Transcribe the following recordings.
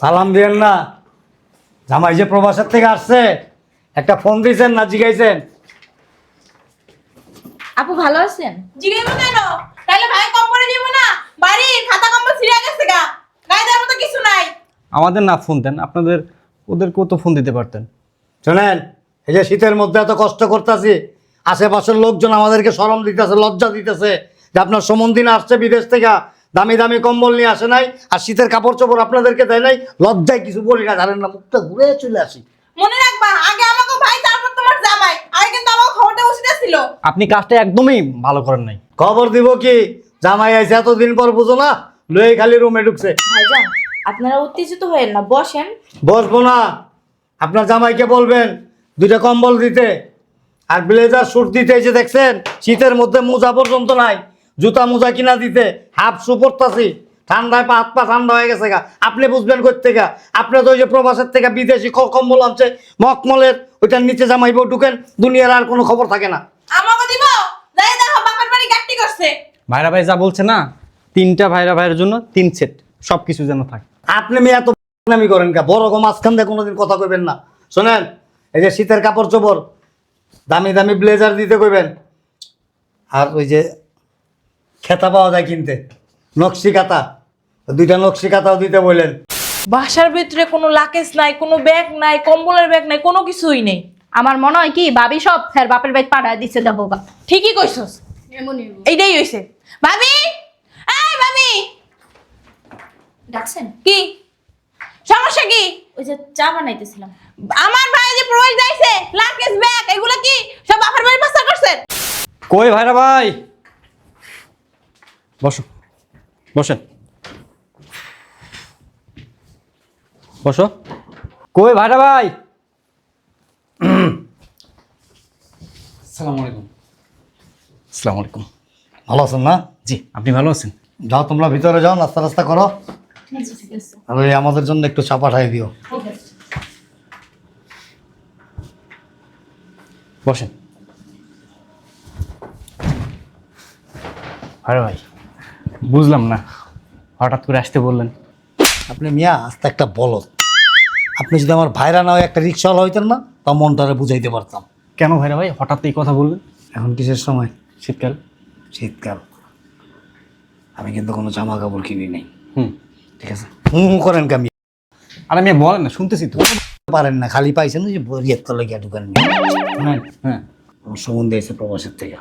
সালাম দিয়েন না। জামাই যে প্রবাসের থেকে আসছে একটা ফোন দিয়েছেন না জিগাইছেন? আপু ভালো আছেন? জিগাইবো কেন? তাহলে ভাই কম করে দিব না। বাড়ি খাতা কম্বল ছিঁড়ে গেছে গা। গায়ে দেওয়ার মতো কিছু নাই। আমাদের না ফোন দেন আপনাদের ওদেরকেও তো ফোন দিতে পারতেন। শোনেন এই যে শীতের মধ্যে এত কষ্ট করতেছি আশেপাশের লোকজন আমাদেরকে সরম দিতেছে লজ্জা দিতেছে যে আপনার সমন্দিন আসছে বিদেশ থেকে। দামি দামি কম্বল নিয়ে আসে নাই আর শীতের কাপড় চোপড় আপনাদেরকে দেয় নাই লজ্জায় কিছু বলি না জানেন না মুখটা ঘুরে চলে আসি। মনে রাখবা আগে আমাকে ভাই তারপর তোমার জামাই আগে কিন্তু আমাকে খবরটা উচিত ছিল আপনি কাজটা একদমই ভালো করেন নাই। খবর দিব কি জামাই আইছে এতদিন পর বুঝো না লয়ে খালি রুমে ঢুকছে। ভাইজান আপনারা উত্তেজিত হয়েন না বসেন। বসবো না আপনার জামাইকে বলবেন দুইটা কম্বল দিতে আর ব্লেজার স্যুট দিতে এই যে দেখছেন শীতের মধ্যে মোজা পর্যন্ত নাই। জুতা মোজা কিনা দিতে হাফ শু পরতাছি। ঠান্ডায় পা হাত পা ঠান্ডা হয়ে গেছে গা। আপনি বুঝবেন থেকে? আপনি তো ওই যে প্রবাসের থেকে বিদেশি কম্বল আনছে মকমলের ওইটার নিচে জামাইবো ঢুকেন দুনিয়ার আর কোনো খবর থাকে না। আমাকে দিব? যাই দেখো বাপের বাড়ি গাট্টি করছে। ভাইরা ভাই যা বলছে না তিনটা ভাইরা ভাইয়ের জন্য তিন সেট সব কিছু যেন থাকে। আপনি মেয়ে এত নামি করেন কা? বড় গো মাঝখান দিয়ে কোনোদিন কথা কইবেন না। শোনেন এই যে শীতের কাপড় চোপড় দামি দামি ব্লেজার দিতে কইবেন। আর ওই যে খেতা পাওয়া যায় কিনতে। নকশি কাতা দুইটা নকশি কাতাও দিতে বললেন। বাসার ভিতরে কোনো লাকেজ নাই কোনো ব্যাগ নাই কম্বলের ব্যাগ নাই কোনো কিছুই নেই। আমার মনে হয় কি ভাবি সব স্যার বাপের বাইক পাঠায় দিচ্ছে দেখো গা। ঠিকই কইছস। এইটাই হইছে। ভাবি! এই ভাবি! ডাকছেন? কি? সমস্যা কি? ওই যে চা বানাইতেছিলাম। আমার ভাই যে প্রবাস যাইছে লাকেজ ব্যাগ এগুলো কি সব বাপের বাড়ি পাচার করছেন কই ভাইরা ভাই? বসো। বসেন। বসো। কই ভাইরা ভাই? আসসালামু আলাইকুম। আসসালামু আলাইকুম। ভালো আছেন না? জি আপনি ভালো আছেন? যাও তোমরা ভিতরে যাও নাস্তা রাস্তা করো। আর ওই আমাদের জন্য একটু চা পাঠাই দিও। বসেন। আরে ভাই। বুঝলাম না। হঠাৎ করে আসতে বললেন। আপনি মিয়া আস্তে একটা বলদ। আপনি যদি আমার ভাইরা না হয় একটা রিক্সাওয়ালা হইতেন না তা মনটারে বুঝাইতে পারতাম। কেন ভাইরা ভাই? হঠাৎ এই কথা বললেন? এখন কিসের সময়? শীতকাল। শীতকাল। আমি কিন্তু কোনো জামা কাপড় কিনি নাই। হুম। ঠিক আছে? হুম হুম করেন কামি আর আমি বলেন না শুনতেছি তো। পারেন না খালি পাইছেন যে বরিয়ার তলে গিয়ে ঢুকেন হ্যাঁ হ্যাঁ। আমার সম্বন্ধে এসে প্রবাসের থেকে।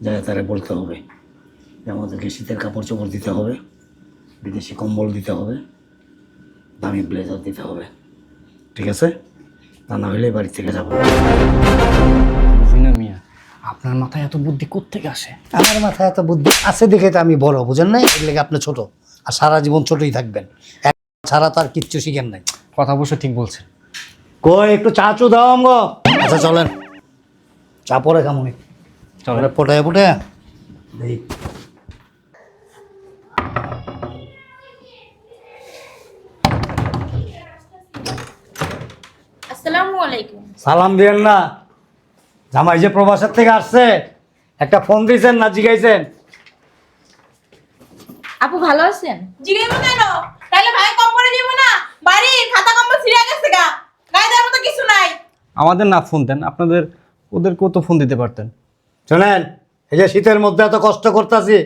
যা তারা বলতে হবে। আমাদেরকে শীতের কাপড় চোপড় দিতে হবে বিদেশি কম্বল দিতে হবে দামি ব্লেজার দিতে হবে ঠিক আছে? তা না হলে বাড়ি থেকে যাব। না মিয়া আপনার মাথায় এত বুদ্ধি কোত্থেকে আসে? আমার মাথায় এত বুদ্ধি আছে দেখে তো আমি বড় বুঝেন না এর লেগে আপনি ছোট আর সারা জীবন ছোটই থাকবেন। ছাড়া তো আর কিচ্ছু শিখেন নাই। কথা অবশ্য ঠিক বলছেন। কই একটু চা চু দাও আমগো। আচ্ছা চলেন। চা পরে খামুনি। চলো চলে পোটায় আসসালামু আলাইকুম। সালাম দিয়েন না। জামাই যে প্রবাসের থেকে আসছে একটা ফোন দিয়েছেন না জিগাইছেন? আপু ভালো আছেন? জিগাইবো কেন? তাহলে ভাই কম করে দিব না। বাড়ি খাতা কম্বল ছিঁড়ে গেছে গা। গায়ে দেওয়ার মতো কিছু নাই। আমাদের না ফোন দেন আপনাদের ওদেরকেও তো ফোন দিতে পারতেন। শোনেন এই যে শীতের মধ্যে এত কষ্ট করতেছি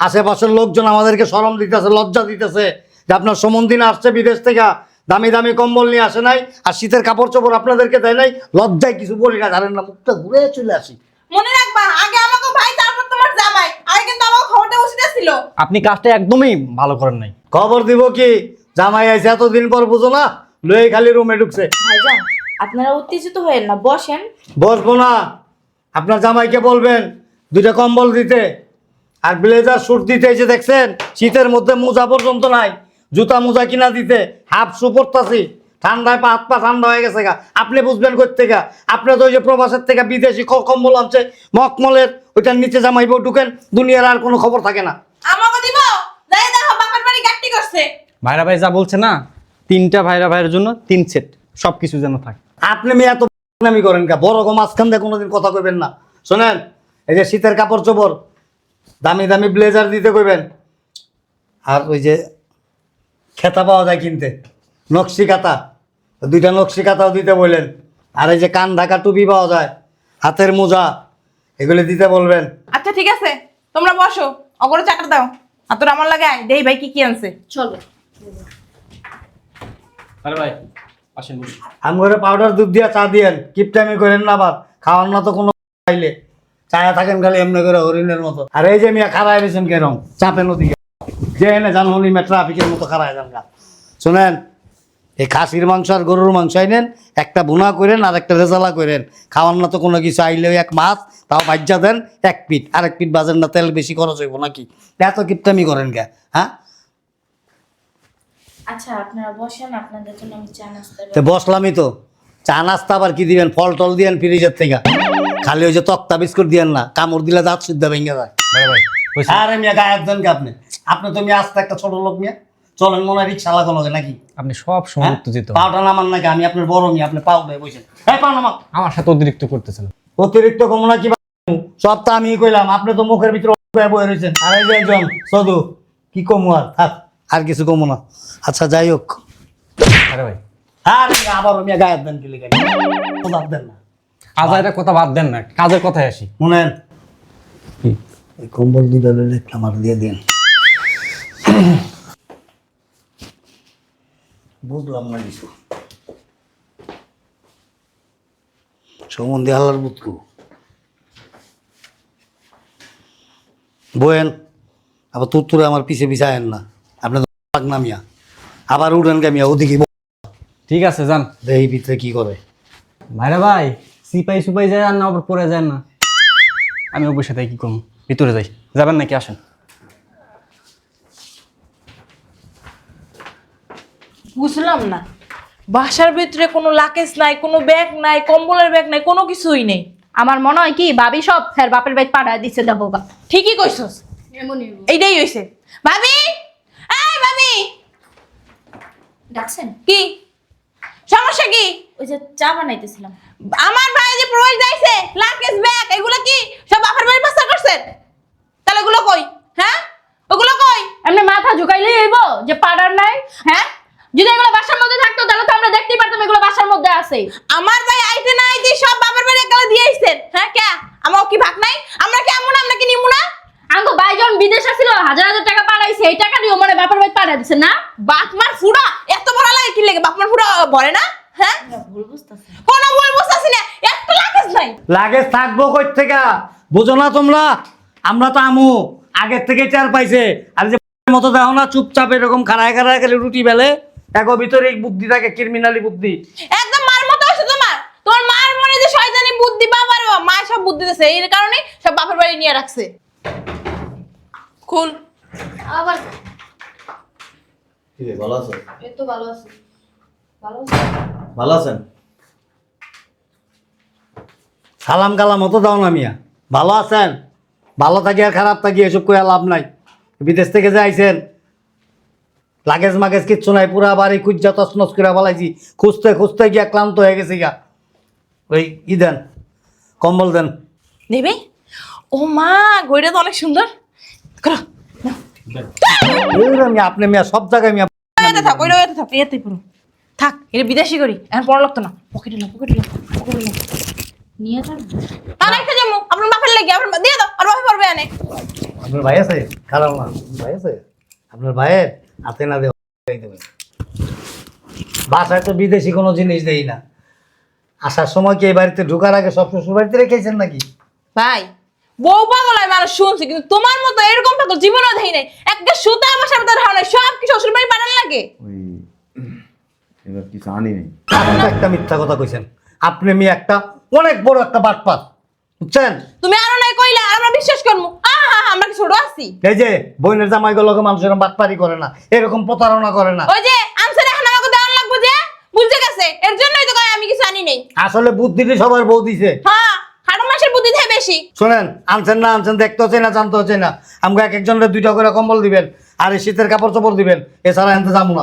আশেপাশের লোকজন আমাদেরকে সরম দিতেছে লজ্জা দিতেছে যে আপনার সমন্দিন আসছে বিদেশ থেকে। দামি দামি কম্বল নিয়ে আসে নাই আর শীতের কাপড় চোপড় আপনাদেরকে দেয় নাই লজ্জায় কিছু বলি না জানেন না মুখটা ঘুরে চলে আসি। মনে রাখবা আগে আমাকে ভাই তারপর তোমার জামাই আগে কিন্তু আমাকে খবরটা উচিত ছিল আপনি কাজটা একদমই ভালো করেন নাই। খবর দিব কি জামাই আইছে এতদিন পর বুঝো না লয়ে খালি রুমে ঢুকছে। ভাইজান আপনারা উত্তেজিত হয়েন না বসেন। বসবো না আপনার জামাইকে বলবেন দুইটা কম্বল দিতে আর ব্লেজার স্যুট দিতে এই যে দেখছেন শীতের মধ্যে মোজা পর্যন্ত নাই। জুতা মোজা কিনা দিতে হাফ শু পরতাছি ঠান্ডায় পা হাত পা ঠান্ডা হয়ে গেছে গা। আপনি বুঝবেন কোথ থেকে? আপনি তো ওই যে প্রবাসের থেকে বিদেশি কম্বল আনছে মকমলের ওইটার নিচে জামাইবো ঢুকেন দুনিয়ার আর কোনো খবর থাকে না। আমাকে দিব? যাই দেখো বাপের বাড়ি গাট্টি করছে। ভাইরা ভাই যা বলছে না তিনটা ভাইরা ভাইয়ের জন্য তিন সেট সব কিছু যেন থাকে। আপনি মেয়ে এত নামি করেন কা বড় গো মাঝখান দিয়ে কোনোদিন কথা কইবেন না। শোনেন এই যে শীতের কাপড় চোপড় দামি দামি ব্লেজার দিতে কইবেন। আর ওই যে খেতা পাওয়া যায় কিনতে। নকশি কাতা দুইটা নকশি কাতাও দিতে বললেন। আর এই যে কান ঢাকা টুপি পাওয়া যায় হাতের মোজা এগুলো দিতে বলবেন। আচ্ছা ঠিক আছে। তোমরা বসো। অগরে চাকর দাও। আর তোর আমার লাগে আয়। দেই ভাই কি কি আনছে। চলো। আরে ভাই আসেন বসুন। আমি করে পাউডার দুধ দিয়া চা দিয়েন। কিপটামি করেন না আবার খাওয়ার না তো কোনো খাইলে চায়া থাকেন খালি এমনি করে হরিণের মতো। আর এই যে মিয়া খারায় রয়েছেন কেরম? চাপে নদীকে যে এনে জান হলি মে ট্রাফিকের মতো খারায় যান গা। শোনেন এই খাসির মাংস আর গরুর মাংস আইনেন একটা বুনা করেন আর একটা রেজালা করেন। খাওয়ার না তো কোনো কিছু আইলেও এক মাছ তাও বাজ্যা দেন এক পিঠ। আর এক পিঠ বাজেন না তেল বেশি খরচ হইব নাকি? এত কিপটামি করেন কে হ্যাঁ? আচ্ছা আপনারা বসেন আপনাদের জন্য আমি চা নাস্তা বসলামই তো। চা নাস্তা আবার কি দিবেন? ফল টল দিয়েন ফ্রিজের থেকে। খালি ওই যে তক্তা বিস্কুট দিয়েন না কামড় দিলে দাঁত শুদ্ধ ভেঙে যায়। ভাই ভাই? আরে মিয়া গায়ের দেন কে আপনি? আপনি তো মিয়া আস্তে একটা ছোট লোক মিয়া। চলেন মনে হয় রিক্সা লাগো লগে নাকি? আপনি সব সময় হ্যাঁ? উত্তেজিত। পাওটা নামান নাকি? আমি আপনার বড় মিয়া আপনি পাও দেয় বসেন। এই পাও নামা আমার সাথে অতিরিক্ত করতেছেন। অতিরিক্ত কমনা কি সব তো আমি কইলাম। আপনি তো মুখের ভিতরে বয়ে রয়েছেন। আর এই যে একজন সদু কি কমু আর? থাক আর কিছু কমু না। আচ্ছা যাই হোক। আরে ভাই। আর আবার মিয়া গায়ের দেন কি লিখে? দেন না। আজাইরা কথা বাদ দেন না কাজের কথায় আসি। শুনেন এই কম্বল দুইটা লইলে আমার দিয়ে দিন। বুঝলাম না কিছু। সম্বন্ধে আল্লাহর বুতকু। বয়েন আবার তোর তোরে আমার পিছে পিছে আয়েন না। আপনার নামিয়া আবার উঠেন কামিয়া ওদিকে ঠিক আছে যান। দেহি ভিতরে কি করে? ভাইরা ভাই সিপাই সুপাই যায় আর না আবার পরে যায় না। আমি ওর সাথে কি করব? ভিতরে যাই। যাবেন নাকি? আসেন। বুঝলাম না। বাসার ভিতরে কোনো লাকেজ নাই কোনো ব্যাগ নাই কম্বলের ব্যাগ নাই কোনো কিছুই নেই। আমার মনে হয় কি ভাবি সব হ্যার বাপের বাড়ি পাঠায় দিচ্ছে দেবো গা। ঠিকই কইছস। এইটাই হইছে। ভাবি! এই ভাবি! ডাকছেন? কি? সমস্যা কি? ওই যে চা বানাইতেছিলাম। আমার ভাই প্রবেশ যাইছে লাকেজ ব্যাগ এগুলো কি? সব বাপের বাড়ি পাচার করছেন তাহলে এগুলো কই? হ্যাঁ? ওগুলো কই? এমনি মাথা ঝুকাইলে হইব যে পাড়ার নাই। হ্যাঁ? যদি এগুলো বাসার মধ্যে থাকতো তাহলে তো আমরা দেখতেই পারতাম এগুলো বাসার মধ্যে আছে। আমার ভাই আইতে না আইতে সব বাপের বাড়ি একালে দিয়ে আইছেন হ্যাঁ কে? আমার কি ভাগ নাই? আমরা কি আমু না আমরা কি নিমু না? আঙ্গো ভাই যখন বিদেশ আসছিল হাজার হাজার টাকা পাঠাইছে এই টাকা দিয়ে মানে বাপের বাড়ি পাঠাই দিচ্ছে না? বাপ মার ফুড়া এত বড় লাগে কি লাগে? বাপ মার ফুড়া ভরে না? হ্যাঁ? ভুল বুঝতেছেন কোনো ভুল বুঝতেছি না একটা লাকেজ নাই। লাগে থাকব কই থেকে বুঝো না তোমরা? আমরা তো আমু আগের থেকে চার পাইছে। আর যে মতো দেখো না চুপচাপ এরকম খাড়ায় খাড়ায় গেলে রুটি বেলে এক ভিতরে এই বুদ্ধি থাকে ক্রিমিনালি বুদ্ধি। একদম মার মতো আছে তোমার। তোমার মার মনে যে শয়তানি বুদ্ধি বাবার মা সব বুদ্ধি দিছে এই কারণে সব বাপের বাড়ি নিয়ে রাখছে। খুল। আবার ভালো আছো? এই তো ভালো আছে। ভালো ভালো আছেন? সালাম কালাম মতো দাও না মিয়া। ভালো আছেন? ভালো থাকি আর খারাপ থাকি এসব করে লাভ নাই। বিদেশ থেকে যে আইছেন লাগেজ মাগেজ কিচ্ছু নাই পুরা বাড়ি খুঁজা তছনছ করে বলাইছি খুঁজতে খুঁজতে গিয়া ক্লান্ত হয়ে গেছে গা। ওই ই দেন কম্বল দেন। নেবে? ও মা ঘড়িটা তো অনেক সুন্দর। করো আপনি মিয়া সব জায়গায় মিয়া থাক ওইটা থাক এতে পুরো থাক এটা বিদেশি করি এখন পড়া লাগতো না। পকেটে নাও পকেটে নাও পকেটে নাও নিয়ে যান না না একটা আপনার বাপের লাগে আপনার দিয়ে দাও আর বাপে পারবে আনে আপনার ভাই আছে? খারাপ না। ভাই আছে? আপনার ভাইয়ের হাতে না দেওয়া বাসায় তো বিদেশি কোনো জিনিস দেই না। আসার সময় কি এই বাড়িতে ঢোকার আগে সব শ্বশুর বাড়িতে রেখেছেন নাকি? ভাই বউ পাগল হয় মানুষ শুনছি কিন্তু তোমার মতো এরকম পাগল জীবনও দেই নাই। একটা সুতা আমার সামনে হাওয়া সব কি শ্বশুর বাড়ি পাঠান লাগে। এবার কিছু আনি নেই। আপনি একটা মিথ্যা কথা কইছেন। আপনি মেয়ে একটা অনেক বড় একটা বাটপাত বুঝছেন? তুমি আরও নাই কইলা আমরা বিশ্বাস আহা আমরা কি ছোট আছি? এই যে বোনের জামাই গুলোকে মানুষ এরকম বাটপারি করে না এরকম প্রতারণা করে না। ওই যে আনসার এখন আমাকে দেওয়ার লাগবো যে বুঝতে গেছে এর জন্যই তো কয় আমি কিছু আনি নেই। আসলে বুদ্ধিটি সবার বউ দিছে। হ্যাঁ হাড়ো মাসের বুদ্ধি বেশি। শোনেন আনছেন না আনছেন দেখতে হচ্ছে না জানতে হচ্ছে না। আমাকে এক একজনের দুইটা করে কম্বল দিবেন আর এই শীতের কাপড় চোপড় দিবেন এছাড়া আনতে যাব না।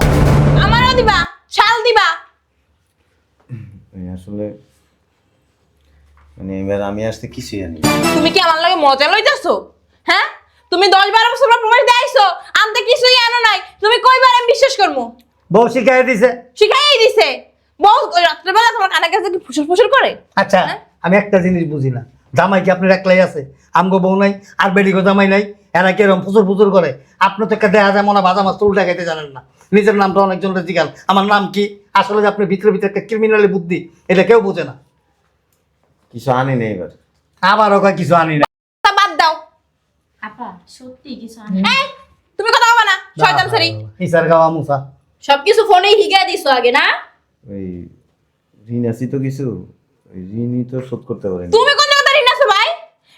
আমারও দিবা। আসলে মানে এবার আমি আসতে কিছুই জানি তুমি কি আমার লাগে মজা লইতেছো? হ্যাঁ? তুমি দশ বারো বছর প্রমাণ আনতে কিছুই আনো নাই। তুমি কইবার আমি বিশ্বাস করব বউ শিখাই দিছে। শিখাই দিছে। বউ রাত্রেবেলা তোমার কানে কাছে কি ফুসুর ফুসুর করে? আচ্ছা আমি একটা জিনিস বুঝি না। জামাই কি আপনার একলাই আছে? আমগো বউ নাই আর বেডিগো জামাই নাই এরা কি এরকম ফুচুর ফুচুর করে? আপনি তো একটা দেখা যায় মনে হয় ভাজা মাছ উল্টা খাইতে জানেন না। নিজের নামটা অনেকজনের জিগাল আমার নাম কি? আসলে যে আপনি ভিতরে ভিতরে একটা ক্রিমিনালি বুদ্ধি এটা কেউ বোঝে না। কিছু আনি নেই এবার। আবারও কয় কিছু আনি না তা বাদ দাও। আপা সত্যি কিছু আনি এই তুমি কথা বলবা না? শয়তান সারি। ইসার গাওয়া মুসা। সবকিছু ফোনেই হিগা দিছো আগে না? ওই ঋণ আছি তো কিছু। ওই ঋণই তো শোধ করতে পারেন। তুমি কোন জায়গাতে ঋণ আছো ভাই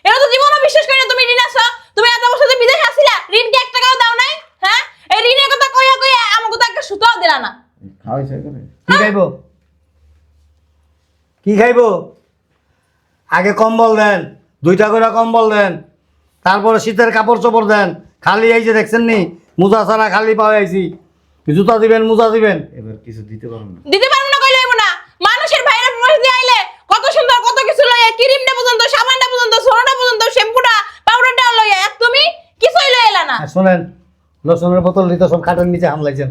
এরা তো জীবনও বিশ্বাস করি না তুমি ঋণ আছো তুমি এত বছর ধরে বিদেশে আসিলা ঋণ কি এক টাকাও দাও নাই হ্যাঁ এই ঋণের কথা কইয়া কইয়া আমাকে তো একটা সুতাও দিলা না খাওয়াইছে করে। কি খাইবো? কি খাইবো? আগে কম্বল দেন দুইটা করে কম্বল দেন তারপরে শীতের কাপড় চোপড় দেন। খালি এই যে দেখছেন নি মোজা ছাড়া খালি পাওয়া আইছি জুতা দিবেন মোজা দিবেন? এবার কিছু দিতে পারো না। দিতে পারব না কইলে হইবো না। মানুষের ভাইরা প্রমাণ দিয়ে আইলে কত সুন্দর কত কিছু লইয়া ক্রিমটা পর্যন্ত সাবানটা পর্যন্ত সোনাটা পর্যন্ত শ্যাম্পুটা পাউডারটা লইয়া আর তুমি কিছুই লই এলা না। শোনেন লসনের বোতল দিতে সব খাটের নিচে হামলাইছেন।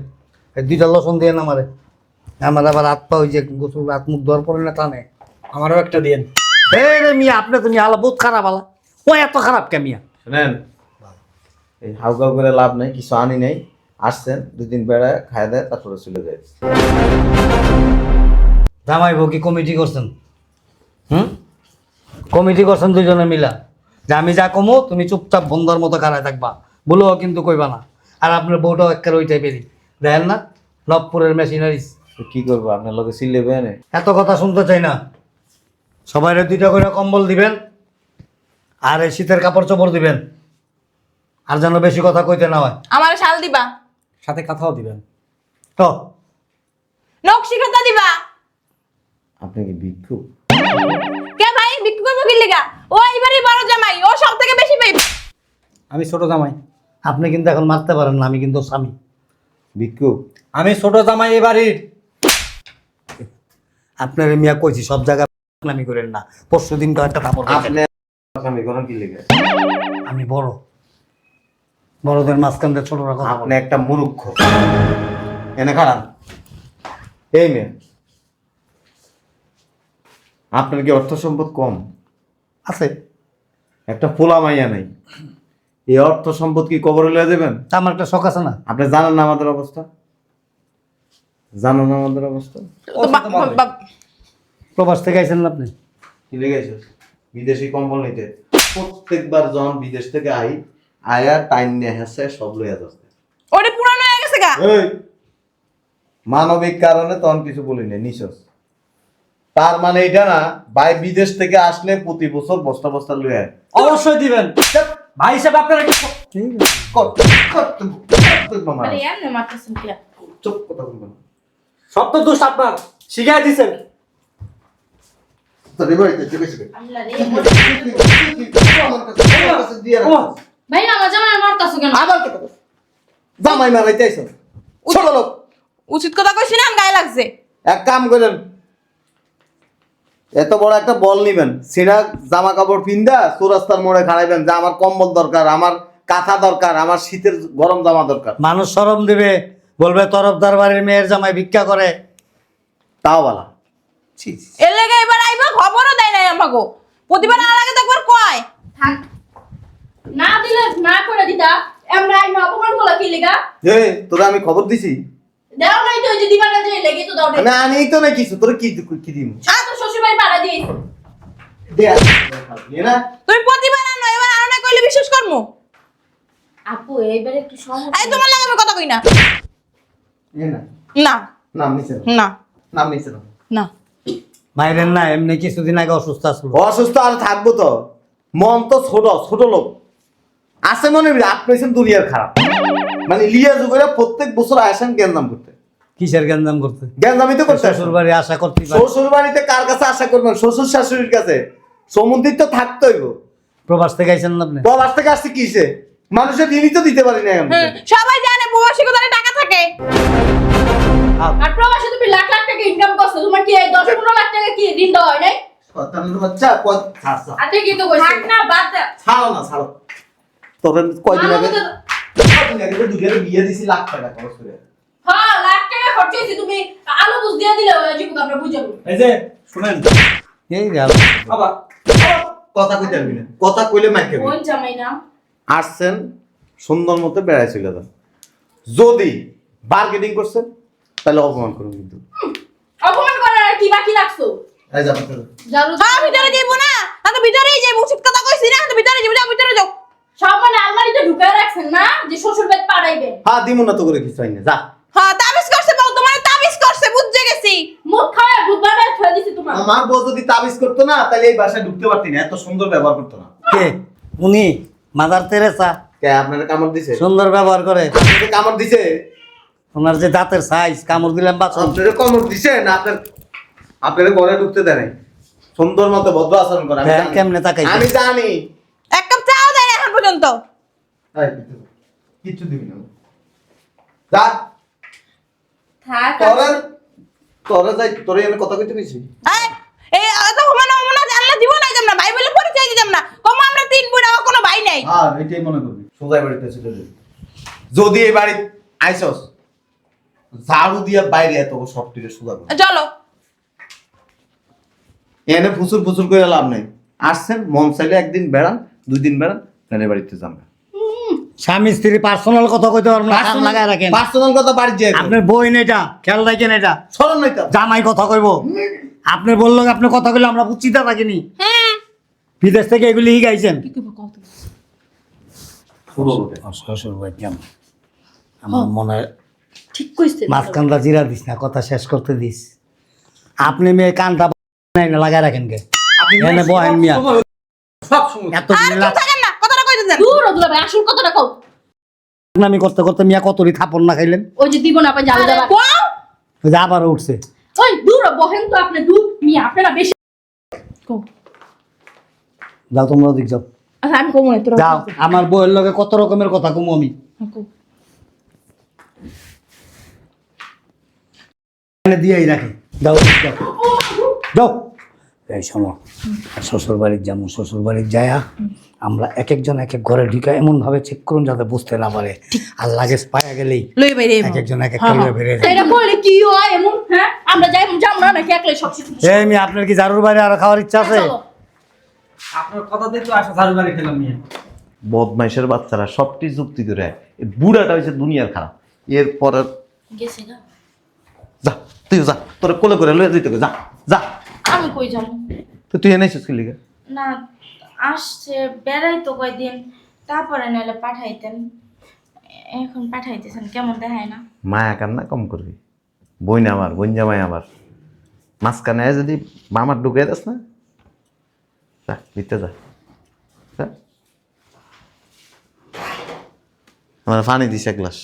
দুইটা লসন দিয়ে না আমারে। আমার আবার হাত পা ওই যে গোসল হাত মুখ ধর পরে না টানে। আমারও একটা এই রে মিয়া আপনি তুমি আলা বহুত খারাপ আলা। ও এত খারাপ কে মিয়া? শোনেন এই হাউ কাউ করে লাভ নাই কিছু আনি নাই। আসছেন দুদিন বেড়ায় খায় দেয় তারপরে চলে যায়। জামাই বউ কি কমিটি করছেন? হুম? কমিটি করছেন দুজনে মিলা। যে আমি যা কমো তুমি চুপচাপ বন্ধার মতো খাড়ায় থাকবা। বলেও কিন্তু কইবা না। আর আপনার বউটাও একের ওই টাইপেরই দেখেন না নবপুরের মেশিনারিজ। তো কি করব আপনার লোকে সিলে বেনে এত কথা শুনতে চাই না। সবাই দুইটা করে কম্বল দিবেন আর এই শীতের কাপড় চোপড় দিবেন আর যেন বেশি কথা কইতে না হয়। আমার শাল দিবা। সাথে কথাও দিবেন। তো? নকশি খাতা দিবা। আপনি কি ভিক্ষু? কে ভাই বিক্রি করব কি লিগা? ও এইবারই বড় জামাই ও সব থেকে বেশি পাই আমি ছোট জামাই। আপনি কিন্তু এখন মারতে পারেন না আমি কিন্তু স্বামী। ভিক্ষু। আমি ছোট জামাই এ বাড়ির। আপনার মিয়া কইছি সব জায়গায় নামি করেন না। পরশু দিন একটা কাপড় আপনি স্বামী করেন কি লেগে? আমি বড়। বড়দের মাঝখান দিয়ে ছোটরা কথা আপনি বলে একটা মুরুক্ষ। এনে খারাপ এই মেয়ে আপনার কি অর্থ সম্পদ কম? আছে। একটা পোলা মাইয়া নাই। এই অর্থ সম্পদ কি কবরে লয়ে দেবেন তা আমার একটা শখ আছে না। আপনি জানেন না আমাদের অবস্থা? জানেন না আমাদের অবস্থা? প্রবাস থেকে আইছেন না আপনি? কি লেগেছে বিদেশি কম্বল নিতে। প্রত্যেকবার যখন বিদেশ থেকে আই আয়া টাইম নিয়ে হেসে সব লইয়া যাচ্ছে। ওটা পুরানো হয়ে গেছে গা। এই, মানবিক কারণে তখন কিছু বলি না নিশস তার মানে এটা না ভাই বিদেশ থেকে আসলে প্রতি বছর বস্তা বস্তা লয়ে আয়। অবশ্যই দিবেন। ভাই হিসেবে আপনারা কি কর, কর, তুমি, কর, মামা। আরে এমনি মারতেছেন কিরা চুপ কথা বলব না। সব তো দোষ আপনার শিখাই দিছেন তোর এই বাড়িতে চলে এসে। আল্লাহ রে আমার কাছে- আমার কাছে দিয়ে রাখ। ভাই আমার জামাই মারতাছো কেন আবার কথা জামাই মারাইতে আইছো ছোট লোক উচিত কথা কইছি না গায়ে লাগছে এক কাম করেন এত বড় একটা বল নিবেন। সেটা জামা কাপড় পিন্দা চৌরাস্তার মোড়ে খাড়াইবেন যে আমার কম্বল দরকার আমার কাঁথা দরকার আমার শীতের গরম জামা দরকার। মানুষ সরম দিবে বলবে তরফদার বাড়ির মেয়ের জামাই ভিক্ষা করে। তাও বলা। ছি ছি। এর লেগে এবার আইবা খবরও দেয় নাই আমাকে। প্রতিবার আর আগে তো একবার কয়। থাক। না দিলে না করে দিতা। আমরা আইন অপমান করলা কি লেগা? এ তোরা আমি খবর দিছি? দাও নাই তো ওই যে দিবা না যে লেগে তো দাও নাই আমি তো না কিছু তোরা কি কি দিম? তো শ্বশুর বাড়ি না। তুমি প্রতিবার আনো এবার আনো না কইলে বিশ্বাস করমু? আপু এইবার একটু সমস্যা। এই তোমার লাগে আমি কথা কই না। না। না। নাম নিছে না না। নাম নিছে না না। মাইরেন না এমনি কিছুদিন আগে অসুস্থ আসলো অসুস্থ আর থাকব তো। মন তো ছোট ছোট লোক। আছে মনে হয় আপনি দুনিয়ার খারাপ। মানে লিয়া যুগেরা প্রত্যেক বছর আসেন জ্ঞানদাম করতে। কিসের গ্যাঞ্জাম করতে? জ্ঞানদামি তো করতে শ্বশুর বাড়ি আশা করতে শ্বশুর বাড়িতে কার কাছে আশা করবেন? শ্বশুর শাশুড়ির কাছে। সমুদ্রিত তো থাকতে হইব। প্রবাস থেকে আইছেন না আপনি? প্রবাস থেকে আসছে কিসে? মানুষের ঋণই তো দিতে পারি না আমি। সবাই জানে প্রবাসী কোথায় টাকা থাকে। আর প্রবাসে তুমি লাখ লাখ টাকা ইনকাম করছ তোমার কি এই দশ পনেরো লাখ টাকা কি ঋণ দেওয়া হয় নাই? বাচ্চা। কি তো কইছে না বাদ দাও ছাড়ো না ছাড়ো। তোর কয়দিন আগে তো- তো বিয়ে দিছি লাখ টাকা খরচ করে। হ্যাঁ লাখ টাকা খরচ হয়েছে তুমি আলু বুঝ দিয়ে দিলে জীবক আমরা বুঝাবো এই যে শুনেন। এই বাবা কথা কইতে পারবি না কথা কইলে মাইকে কোন জামাই না আসছেন সুন্দর মতো বেড়াই চলে যান যদি বার্গেনিং করছেন তাহলে অপমান করুন কিন্তু। অপমান করার কি বাকি রাখছো? এই যা ভিতরে। হ্যাঁ ভিতরে যাইবো না আমি ভিতরেই যাইবো উচিত কথা কইছি না তো ভিতরে যাইবো যাও ভিতরে যাও। সব মানে আলমারিতে ঢুকায় রাখছেন না যে শ্বশুর বেদ পাড়াইবেন হ্যাঁ দিমু না তো করে কিছু হয় না যা। হ্যাঁ তাবিজ করছে বউ তোমার তাবিজ করছে বুঝে গেছি। মুখ খাওয়া বুধবার বেলা ছয় দিছি তোমার। আমার বউ যদি তাবিজ করতো না তাহলে এই বাসায় ঢুকতে পারতি না এত সুন্দর ব্যবহার করতো না। কে? উনি? Mother Teresa? কে আপনারা কামড় দিছে? সুন্দর ব্যবহার করে। আপনাদের কামড় দিছে? ওনার যে দাঁতের সাইজ কামড় দিলাম বাঁচন আপনারা কামড় দিছে না আপনার আপনারা ঘরে ঢুকতে দেয় সুন্দর মতো ভদ্র আচরণ করে আমি হ্যাঁ, জানি। কেমনে তাকাইছে? আমি জানি। এক কাপ এখন পর্যন্ত। কিচ্ছু দিবি না। যা। থাক। তোরা তোরা যাই তোরা এনে কথা কইতে গেছি এই, এই এত হুমানা হুমানা জানলে দিব না না ভাই পরিচয় দিতাম না। কম আমরা তিন বুড়া কোনো ভাই নাই। আর এটাই মনে করবি সোজাই বাড়িতে চলে যাবি যদি এই বাড়ি আইসস ঝাড়ু দিয়ে বাইরে এত সব টিরে সোজা করবি চলো। এনে ফুসুর ফুসুর করে লাভ নেই। আসছেন মন চাইলে একদিন বেড়ান দুই দিন বেড়ান। তাহলে বাড়িতে যাবেন স্বামী স্ত্রী পার্সোনাল কথা কইতে পারব না কান লাগায় রাখেন। পার্সোনাল কথা বাড়ি যাই আপনার বই এটা খেয়াল রাখেন এটা। সরল নাই তো। জামাই কথা কইব। আপনি বলল আপনি কথা কইলে আমরা থাকিনি। হুম বিদেশ থেকে এগুলি শ্বশুর ভাই কেমন? আমার মনে ঠিক কইছে। মাঝখানটা জিরা দিস না কথা শেষ করতে দিস। আপনি মেয়ে কানটা নাই না লাগায় রাখেন কে এনে বহেন মিয়া। সব সময় এত আর কেউ থাকেন না? কথাটা কইতে দেন দূর দুলা ভাই আসল কথাটা কও। আমি করতে করতে মিয়া কতরি থাপড় না খাইলেন? ওই যে দিব না পাই জাল দেবা ওই যে আবারও উঠছে। ওই দূর বহেন তো আপনি দূর। মি আপনারা বেশি কও। যাও তোমরা দিক যাও। আচ্ছা আমি কমু না তোরা যাও আমার বউয়ের লগে কত রকমের কথা কমু আমি। এনে দিয়েই রাখি। যাও যাও। যাও। এই শোনো শ্বশুর বাড়ির যেমন শ্বশুর বাড়ির যায়া আমরা এক একজন এক এক ঘরে ঢুকে এমন ভাবে চেক করুন যাতে বুঝতে না পারে। আর লাগেজ পায়া গেলেই লই বাইরে এক একজন এক এটা বলে কি হয় এমন? হ্যাঁ? আমরা যাই না নাকি একলাই সব কিছু এই মি আপনার কি জারুর বাইরে আর খাওয়ার ইচ্ছা আছে? চলো। আপনার কথা দিয়ে তো আসা বাড়ি খেলাম নিয়ে। বদমাইশের বাচ্চারা সবটি যুক্তি করে এই বুড়াটা হয়েছে দুনিয়ার খারাপ। এরপর গেছে না। যা তুই যা তোর কোলে করে লয়ে দিতে যা যা। কই যাব তো তুই এনেছিস কি লিগে? না আসছে বেড়াই তো কয়দিন তারপরে নাহলে পাঠাইতেন। এখন পাঠাইতেছেন কেমন দেখায় না? মায়া কান্না কম করবি। বইন আমার বইন জামাই আমার। মাঝখানে যদি মামার ঢুকে দাস না? যা দিতে যা। যা। আমার পানি দিস এক গ্লাস।